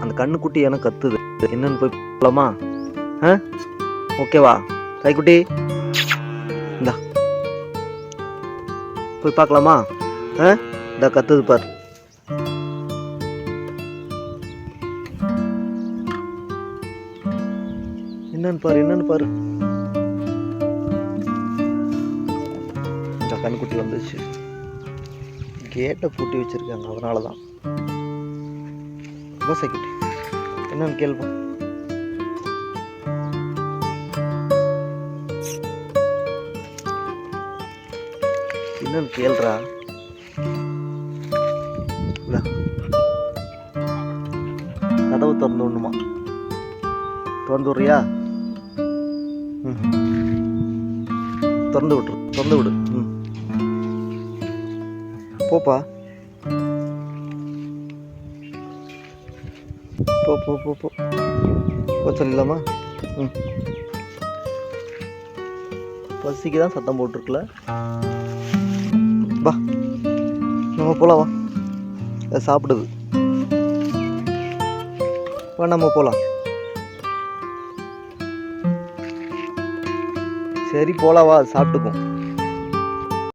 அந்த கண்ணுக்குட்டி எனக்கு கத்துது. என்னன்னு போய் போலாமா ஆ? ஓகேவா கைக்குட்டி இந்தா. போய் பார்க்கலாமா? ஆ? இந்த கத்துது பார். என்னன்னு பாரு என்னன்னு பாரு. இந்த வந்துச்சு கேட்டை பூட்டி வச்சிருக்காங்க அதனால தான் குட்டி என்னன்னு கேள்வி என்னன்னு கேள்றா இந்தா. கதவு திறந்து விடணுமா திறந்து விட்றியா ம் திறந்து விட்டுரு திறந்து விடு ம் போப்பா போ போ போ போ. போ சொல்லிடலாமா ம். பசிக்கு தான் சத்தம் போட்டிருக்குல? வா நம்ம போகலாம் வா. அதை சாப்பிடுது. வா நம்ம போகலாம் சரி போலாம் வா சாப்பிட்டுக்கும்